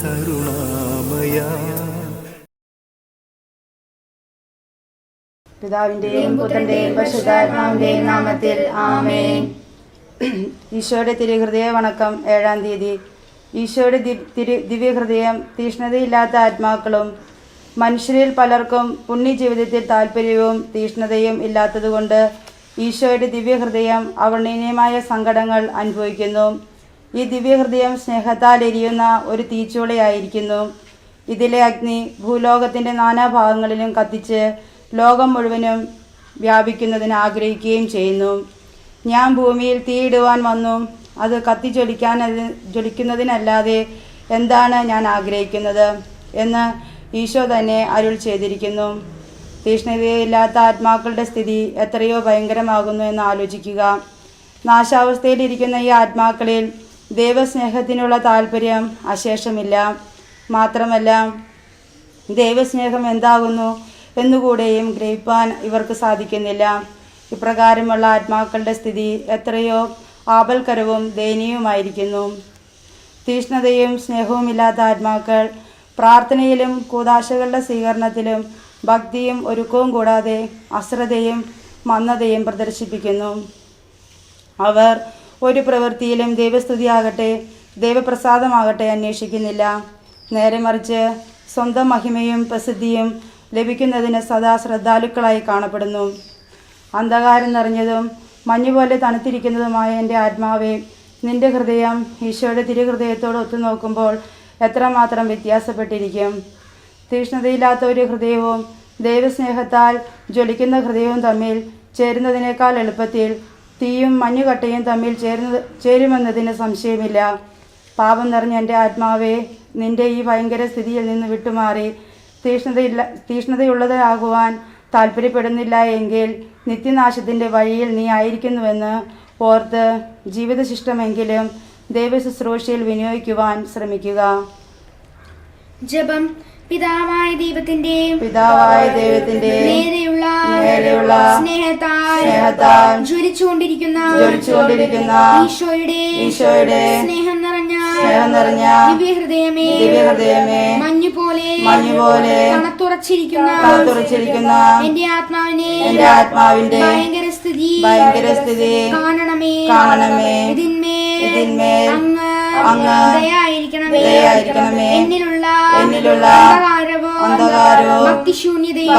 കരുണാമയ. പിതാവിന്റെയും പുത്രന്റെയും പരിശുദ്ധാത്മാവിന്റെയും നാമത്തിൽ ആമേ ഈശോയുടെ തിരുഹൃദയ വണക്കം ഏഴാം തീയതി. ഈശോയുടെ തിരു ദിവ്യഹൃദയം തീഷ്ണതയില്ലാത്ത ആത്മാക്കളും മനുഷ്യരിൽ പലർക്കും പുണ്യജീവിതത്തിൽ താല്പര്യവും തീഷ്ണതയും ഇല്ലാത്തതുകൊണ്ട് ഈശോയുടെ ദിവ്യഹൃദയം അവർണീയമായ സങ്കടങ്ങൾ അനുഭവിക്കുന്നു. ഈ ദിവ്യഹൃദയം സ്നേഹത്താൽ എരിയുന്ന ഒരു തീച്ചൂളയായിരിക്കുന്നു. ഇതിലെ അഗ്നി ഭൂലോകത്തിന്റെ നാനാഭാഗങ്ങളിലും കത്തിച്ച് ലോകം മുഴുവനും വ്യാപിക്കുന്നതിന് ആഗ്രഹിക്കുകയും ചെയ്യുന്നു. ഞാൻ ഭൂമിയിൽ തീയിടുവാൻ വന്നു. അത് കത്തിച്ചൊലിക്കാൻ ജ്വലിക്കുന്നതിനല്ലാതെ എന്താണ് ഞാൻ ആഗ്രഹിക്കുന്നത് എന്ന് ഈശോ തന്നെ അരുൾ ചെയ്തിരിക്കുന്നു. തീഷ്ണതയില്ലാത്ത ആത്മാക്കളുടെ സ്ഥിതി എത്രയോ ഭയങ്കരമാകുന്നു എന്ന് ആലോചിക്കുക. നാശാവസ്ഥയിലിരിക്കുന്ന ഈ ആത്മാക്കളിൽ ദൈവസ്നേഹത്തിനുള്ള താല്പര്യം അശേഷമില്ല. മാത്രമല്ല ദൈവസ്നേഹം എന്താകുന്നു എന്നുകൂടെയും ഗ്രഹിപ്പാൻ ഇവർക്ക് സാധിക്കുന്നില്ല. ഇപ്രകാരമുള്ള ആത്മാക്കളുടെ സ്ഥിതി എത്രയോ ആപൽക്കരവും ദയനീയവുമായിരിക്കുന്നു. തീഷ്ണതയും സ്നേഹവുമില്ലാത്ത ആത്മാക്കൾ പ്രാർത്ഥനയിലും കൂതാശകളുടെ സ്വീകരണത്തിലും ഭക്തിയും ഒരുക്കവും കൂടാതെ അശ്രദ്ധയും മന്ദതയും പ്രദർശിപ്പിക്കുന്നു. അവർ ഒരു പ്രവൃത്തിയിലും ദൈവസ്തുതിയാകട്ടെ ദൈവപ്രസാദമാകട്ടെ അന്വേഷിക്കുന്നില്ല. നേരെ മറിച്ച് സ്വന്തം മഹിമയും പ്രസിദ്ധിയും ലഭിക്കുന്നതിന് സദാ ശ്രദ്ധാലുക്കളായി കാണപ്പെടുന്നു. അന്ധകാരം നിറഞ്ഞതും മഞ്ഞുപോലെ തണുത്തിരിക്കുന്നതുമായ എന്റെ ആത്മാവെ നിന്റെ ഹൃദയം ഈശോയുടെ തിരുഹൃദയത്തോട് ഒത്തുനോക്കുമ്പോൾ എത്രമാത്രം വ്യത്യാസപ്പെട്ടിരിക്കും? തീഷ്ണതയില്ലാത്ത ഒരു ഹൃദയവും ദൈവസ്നേഹത്താൽ ജ്വലിക്കുന്ന ഹൃദയവും തമ്മിൽ ചേരുന്നതിനേക്കാൾ എളുപ്പത്തിൽ തീയും മഞ്ഞുകട്ടയും തമ്മിൽ ചേരുന്നത് ചേരുമെന്നതിന് സംശയമില്ല. പാപം നിറഞ്ഞ എന്റെ ആത്മാവേ നിന്റെ ഈ ഭയങ്കര സ്ഥിതിയിൽ നിന്ന് വിട്ടുമാറി. തീഷ്ണതയില്ല തീഷ്ണതയുള്ളതാകുവാൻ താല്പര്യപ്പെടുന്നില്ല എങ്കിൽ നിത്യനാശത്തിന്റെ വഴിയിൽ നീ ആയിരിക്കുന്നുവെന്ന് ഓർത്ത് ജീവിതശിഷ്ടമെങ്കിലും ദൈവശുശ്രൂഷയിൽ വിനിയോഗിക്കുവാൻ ശ്രമിക്കുക. ജപം പിതാവായ ദൈവത്തിന്റെ പിതാവായ ദൈവത്തിന്റെ നേരെയുള്ള നേരെയുള്ള സ്നേഹത്താൽ സ്നേഹത്താൽ ജ്വലിച്ചുകൊണ്ടിരിക്കുന്ന ജ്വലിച്ചുകൊണ്ടിരിക്കുന്ന ഈശോയുടെ ഈശോയുടെ സ്നേഹം നിറഞ്ഞ സ്നേഹം നിറഞ്ഞ ദിവ്യഹൃദയമേ ദിവ്യഹൃദയമേ മഞ്ഞുപോലെ മഞ്ഞുപോലെ തണുത്തുറച്ചിരിക്കുന്ന തുറച്ചിരിക്കുന്ന എന്റെ ആത്മാവിനെ എന്റെ ആത്മാവിന്റെ ഭയങ്കര സ്ഥിതി ഭയങ്കര സ്ഥിതി കാണണമേ കാണണമേ ഇതിന്മേൽ ഇതിന്മേൽ അങ്ങ് അങ്ങ് ദയായിരിക്കണമേ. എന്നിലുള്ള എന്നിലുള്ള അന്ധകാരവും ഭക്തിശൂന്യതയും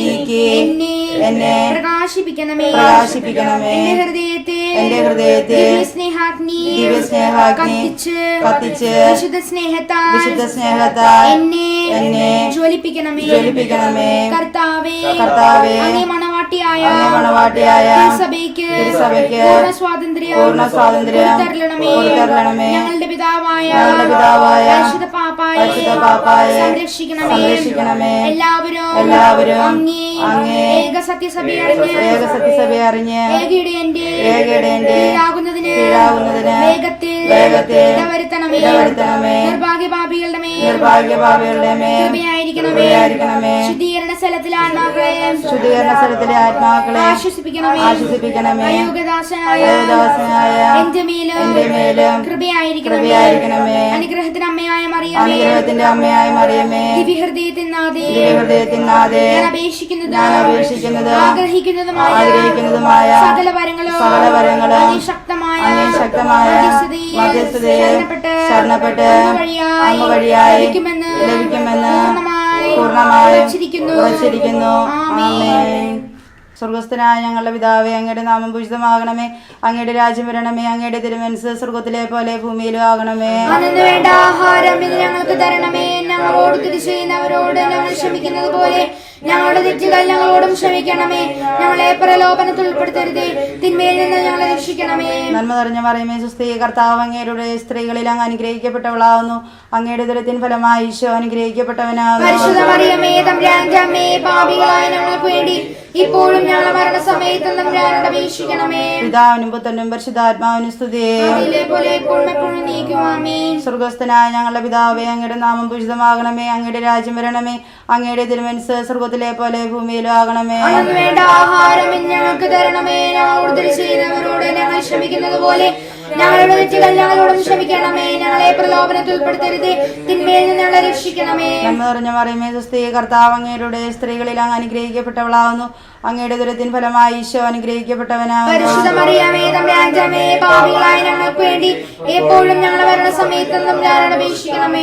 നീക്കി എന്നെ എന്നെ പ്രകാശിപ്പിക്കണമേ പ്രകാശിപ്പിക്കണമേ. എന്റെ ഹൃദയത്തെ എന്റെ ഹൃദയത്തെ സ്നേഹാഗ്നി ദിവ്യസ്നേഹാഗ്നി കത്തിച്ച് വിശുദ്ധ സ്നേഹത്താൽ വിശുദ്ധ സ്നേഹത്താൽ എന്നെ എന്നെ ജ്വലിപ്പിക്കണമേ ജ്വലിപ്പിക്കണമേ. കർത്താവേ കർത്താവേ മണവാട്ടിയായ മണവാട്ടിയായ തിരുസഭയ്ക്ക് തിരുസഭയ്ക്ക് പൂർണ സ്വാതന്ത്ര്യം. ഞങ്ങളുടെ പിതാവായ സംരക്ഷിക്കണമേ. എല്ലാവരും എല്ലാവരും അങ്ങേ ഏക സത്യസഭയെ അറിഞ്ഞ് ഏക സത്യസഭയെ അറിഞ്ഞ് ഏകയിടയന്റെ ഏകയിടയന്റെ കീഴാകുന്നതിന് വേഗത്തിൽ ഇടവരുത്തണമേ ഇടവരുത്തണമേ. നിർഭാഗ്യപാപികളുടെ മേൽ ആയിരിക്കണമേ മേൽ കൃപയായിരിക്കണമേ കൃപയായിരിക്കണമേ. ശുദ്ധീകരണ ശുദ്ധീകരണ സ്ഥലത്തിലെ ആത്മാക്കളെ ആശ്വസിപ്പിക്കണമേ. എന്റെ മേലും മേലും കൃപയായിരിക്കണമേ. അനുഗ്രഹത്തിന് അമ്മയായ മറിയമേ. അനുഗ്രഹത്തിന്റെ അമ്മയായ മറിയമേ. ദിവ്യഹൃദയത്തിൽ നാദേ ദിവ്യഹൃദയത്തിനാതെ ഞാൻ അപേക്ഷിക്കുന്നത് ഞാൻ അപേക്ഷിക്കുന്നത് ആഗ്രഹിക്കുന്നതുമായ ആഗ്രഹിക്കുന്നതുമായ സകല വരങ്ങളും സകല വരങ്ങളും അങ്ങേ ശക്തമായ ശക്തമായ മധ്യസ്ഥതയിൽ ശരണപ്പെട്ട് ശരണപ്പെട്ട് വഴിയായി ലഭിക്കുമെന്ന് ലഭിക്കുമെന്ന് ഉറച്ചിരിക്കുന്നു. സ്വർഗസ്ഥനായ ഞങ്ങളുടെ പിതാവേ അങ്ങയുടെ നാമം പൂജിതമാകണമേ. അങ്ങയുടെ രാജ്യം വരണമേ. അങ്ങയുടെ തിരുമനസ് സ്വർഗത്തിലെ പോലെ ഭൂമിയിലും ആകണമേ. വേണ്ട ആഹാരം ഇത് ഞങ്ങൾക്ക് തരണമേ. ഞങ്ങളോട് തിരിച്ചു ചെയ്യുന്നവരോട് ഞങ്ങൾ ക്ഷമിക്കുന്നത് പോലെ ഞങ്ങളുടെ തെറ്റുകൾ ഞങ്ങളോടും ക്ഷമിക്കണമേ. ഞങ്ങളെ പ്രലോഭനത്തിൽ ഉൾപ്പെടുത്തരുതേ. തിന്മയിൽ നിന്ന് ഞങ്ങളെ രക്ഷിക്കണമേ. നന്മ നിറഞ്ഞ പറയുമേ സുസ്ത്രീ കർത്താവ് അങ്ങയുടെ സ്ത്രീകളിൽ അങ്ങ് അനുഗ്രഹിക്കപ്പെട്ടവളാവുന്നു. അങ്ങയുടെ ദുരത്തിൻ ഫലമായി ഈശോ അനുഗ്രഹിക്കപ്പെട്ടവനാകുന്നു. പരിശുദ്ധ മറിയമേ പാപികളായ ഞങ്ങൾക്ക് വേണ്ടി ഇപ്പോഴും ഞങ്ങളെ മരണ സമയത്ത് അപേക്ഷിക്കണമേ. പിതാവിനും പുത്രനും പരിശുദ്ധാത്മാവിനും സ്തുതിയേ. അതിലെ പോലെ എപ്പോഴും എപ്പോഴും നീക്കുമാമേ സ്വർഗസ്ഥനായ ഞങ്ങളുടെ പിതാവേ അങ്ങയുടെ നാമം പൂജിതമാകണമേ അങ്ങയുടെ രാജ്യം വരണമേ അങ്ങയുടെ തിരുമനസ് സ്വർഗത്തിലെ പോലെ ഭൂമിയിലും ആകണമേ. വേണ്ട ആഹാരം ഞങ്ങൾക്ക് തരണമേ. ഞങ്ങൾ തിരി ചെയ്യുന്നവരോട് ഞങ്ങൾ ക്ഷമിക്കുന്നത് പോലെ ഞങ്ങളുടെ തെറ്റുകൾ ഞങ്ങളോടും ക്ഷമിക്കണമേ. ഞങ്ങളെ പ്രലോഭനത്തിൽ ഉൾപ്പെടുത്തരുത്. തിന്മയിൽ നിന്ന് ഞങ്ങളെ രക്ഷിക്കണമേ. നന്മ നിറഞ്ഞ മറിയമേ സ്ത്രീ കർത്താവ് അങ്ങയുടെ സ്ത്രീകളിൽ അങ്ങ് അനുഗ്രഹിക്കപ്പെട്ടവളാവുന്നു. അങ്ങയുടെ ദുരത്തിൻ ഫലമായി ഈശോ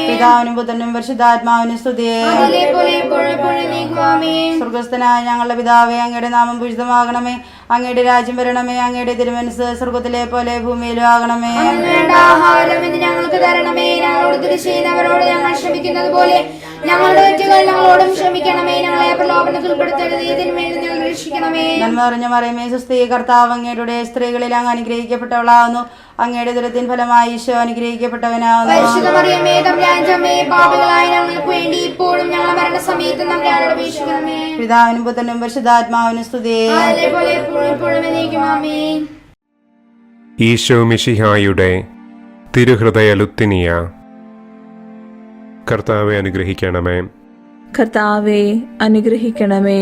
പിതാവിനും പുത്രനും പരിശുദ്ധാത്മാവിനും സ്തുതിയെ. സ്വർഗസ്ഥനായ ഞങ്ങളുടെ പിതാവേ അങ്ങയുടെ നാമം പൂജിതമാകണമേ. അങ്ങയുടെ രാജ്യം വരണമേ അങ്ങയുടെ തിരുമനസ് സ്വർഗത്തിലെ പോലെ ഭൂമിയിലും ആകണമേ. ആഹാരം ഞങ്ങൾക്ക് തരണമേ. ഞങ്ങളോട് ഞങ്ങൾ ക്ഷമിക്കുന്നത് പോലെ ഞങ്ങളുടെ ഞങ്ങളോടും ക്ഷമിക്കണമേ. ഞങ്ങളെ പ്രലോഭനത്തിൽ ഉൾപ്പെടുത്തരുത്. ഇതിന്മേൽ ഞങ്ങൾ രക്ഷിക്കണമേ നന്മ നിറഞ്ഞ മറിയമേ സുസ്ഥി കർത്താവ് അങ്ങയുടെ സ്ത്രീകളിൽ അങ്ങ് അനുഗ്രഹിക്കപ്പെട്ടവളാവുന്നു. അങ്ങയുടെ ദുരത്തിൻ ഫലമായി ഈശോ അനുഗ്രഹിക്കപ്പെട്ടവനാവുന്നു. വേണ്ടി ഇപ്പോഴും ഞങ്ങളുടെ മരണസമയത്തും അപേക്ഷിക്കണമേ. പിതാവിനും പുത്രനും പരിശുദ്ധാത്മാവിനും സ്തുതിയെ ഈശോ മിശിഹായുടെ തിരുഹൃദയ ലുത്തിനിയ. കർത്താവെ അനുഗ്രഹിക്കണമേ. കർത്താവെ അനുഗ്രഹിക്കണമേ.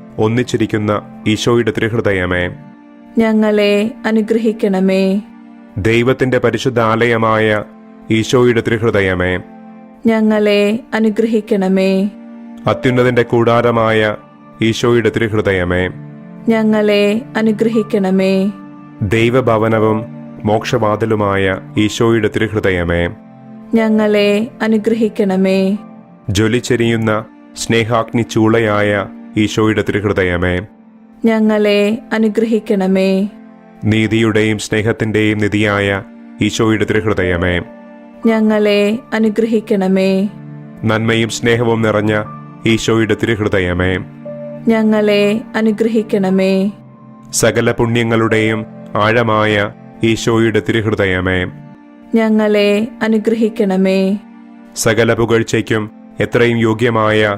ഒന്നിച്ചിരിക്കുന്ന ഈശോയുടെ ത്രിഹൃദയമേ. ഞങ്ങളെ അനുഗ്രഹിക്കണമേ. ദൈവത്തിന്റെ പരിശുദ്ധ ആലയമായ ഈശോയുടെ ത്രിഹൃദയമേ. ഞങ്ങളെ അനുഗ്രഹിക്കണമേ. അത്യുന്നതിന്റെ കൂടാരമായ ഈശോയുടെ തിരുഹൃദയമേ. ഞങ്ങളെ അനുഗ്രഹിക്കണമേ. ദൈവഭവനവും മോക്ഷവാതിലുമായ ഈശോയുടെ തിരുഹൃദയമേ. ഞങ്ങളെ അനുഗ്രഹിക്കണമേ. ജ്വലിച്ചെരിയുന്ന സ്നേഹാഗ്നി ചൂളയായ ഈശോയുടെ തിരുഹൃദയമേ. ഞങ്ങളെ അനുഗ്രഹിക്കണമേ. നീതിയുടെയും സ്നേഹത്തിന്റെയും നിധിയായ ഈശോയുടെ തിരുഹൃദയമേ. ഞങ്ങളെ അനുഗ്രഹിക്കണമേ. നന്മയും സ്നേഹവും നിറഞ്ഞ ഈശോയുടെ തിരുഹൃദയമേ. ഞങ്ങളെ അനുഗ്രഹിക്കണമേ. സകല പുണ്യങ്ങളുടെയും ആഴമായ ഈശോയുടെ തിരുഹൃദയമേ. ഞങ്ങളെ അനുഗ്രഹിക്കണമേ. സകല പുകഴ്ചയ്ക്കും എത്രയും യോഗ്യമായ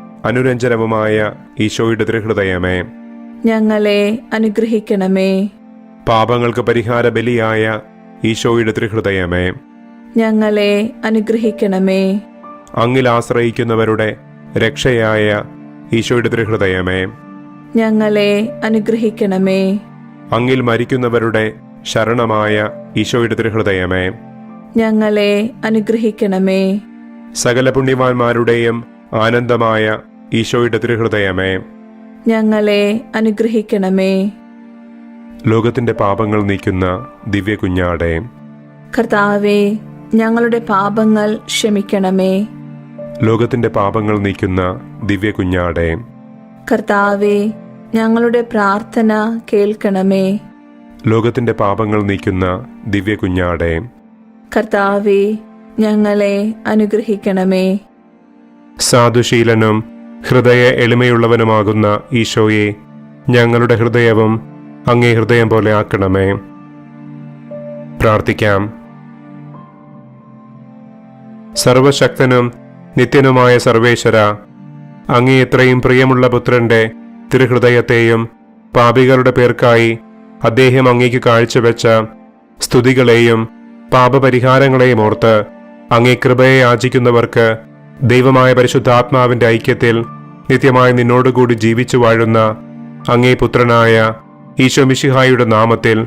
അനുരഞ്ജനവുമായ ഈശോയുടെ തിരുഹൃദയമേ. ഞങ്ങളെ അനുഗ്രഹിക്കണമേ. പാപങ്ങൾക്ക് പരിഹാര ബലിയായ ഈശോയുടെ തിരുഹൃദയമേ. ഞങ്ങളെ അനുഗ്രഹിക്കണമേ. അങ്ങിൽ ആശ്രയിക്കുന്നവരുടെ രക്ഷയായ ഈശോയുടെ തിരുഹൃദയമേ. ഞങ്ങളെ അനുഗ്രഹിക്കണമേ. അങ്ങിൽ മരിക്കുന്നവരുടെ ശരണമായ ഈശോയുടെ തിരുഹൃദയമേ. ഞങ്ങളെ അനുഗ്രഹിക്കണമേ. സകല പുണ്യവാന്മാരുടെയും ആനന്ദമായ ഈശോയുടെ തിരുഹൃദയമേ. ഞങ്ങളെ അനുഗ്രഹിക്കണമേ. ലോകത്തിന്റെ പാപങ്ങൾ നീക്കുന്ന ദിവ്യ കുഞ്ഞാടെ. കർത്താവെ ഞങ്ങളുടെ പാപങ്ങൾ ക്ഷമിക്കണമേ. ലോകത്തിന്റെ പാപങ്ങൾ നീക്കുന്ന ദിവ്യ കുഞ്ഞാടെ. കർത്താവെ ഞങ്ങളുടെ പ്രാർത്ഥന കേൾക്കണമേ. ലോകത്തിന്റെ പാപങ്ങൾ നീക്കുന്ന ദിവ്യ കുഞ്ഞാടെ. കർത്താവെ ഞങ്ങളെ അനുഗ്രഹിക്കണമേ. സാധുശീലനും ഹൃദയ എളിമയുള്ളവനുമാകുന്ന ഈശോയെ ഞങ്ങളുടെ ഹൃദയവും അങ്ങേ ഹൃദയം പോലെ ആക്കണമേ. പ്രാർത്ഥിക്കാം. സർവശക്തനും നിത്യനുമായ സർവേശ്വര അങ്ങേ ഇത്രയും പ്രിയമുള്ള പുത്രന്റെ തിരുഹൃദയത്തെയും പാപികളുടെ പേർക്കായി അദ്ദേഹം അങ്ങേക്ക് കാഴ്ചവെച്ച സ്തുതികളെയും പാപപരിഹാരങ്ങളെയും ഓർത്ത് അങ്ങേ കൃപയെ യാചിക്കുന്നവർക്ക് ദൈവമായ പരിശുദ്ധ പരിശുദ്ധാത്മാവിന്റെ ഐക്യത്തിൽ നിത്യമായി നിന്നോടുകൂടി ജീവിച്ചു വാഴുന്ന അങ്ങേ പുത്രനായ ഈശോ മിശിഹായുടെ നാമത്തിൽ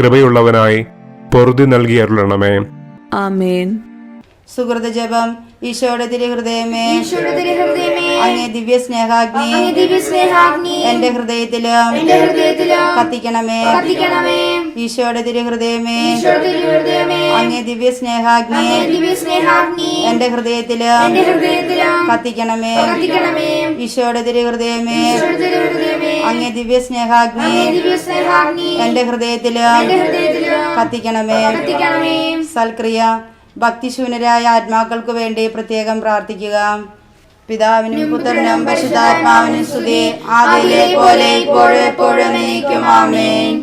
കൃപയുള്ളവനായി പൊറുതി നൽകിയരുളണമേ ആമേൻ. സുഹൃത ജപം ഈശോയുടെ തിരുഹൃദയമേ. അങ്ങേ ദിവ്യ സ്നേഹാഗ്നി ദിവ്യ സ്നേഹാഗ്നി എന്റെ ഹൃദയത്തിലും എന്റെ ഹൃദയത്തിലും കത്തിക്കണമേ. കത്തിക്കണമേ. ഈശോയുടെ തിരുഹൃദയമേ. അങ്ങേ ദിവ്യ സ്നേഹാഗ്നി ദിവ്യ സ്നേഹാഗ്നി എന്റെ ഹൃദയത്തിലും എന്റെ ഹൃദയത്തിലും കത്തിക്കണമേ. കത്തിക്കണമേ. ഈശോയുടെ തിരുഹൃദയമേ. അങ്ങേ ദിവ്യ സ്നേഹാഗ്നി ദിവ്യ സ്നേഹാഗ്നി എന്റെ ഹൃദയത്തിലും എന്റെ ഹൃദയത്തിലും കത്തിക്കണമേ. കത്തിക്കണമേ. സൽക്രിയ. ഭക്തിശൂന്യരായ ആത്മാക്കൾക്ക് വേണ്ടി പ്രത്യേകം പ്രാർത്ഥിക്കുക. പിതാവിനും പുത്രനും പരിശുദ്ധാത്മാവിനും സ്തുതി. ആദിയിലെ പോലെ ഇപ്പോഴും എപ്പോഴും നീക്കും ആമേൻ.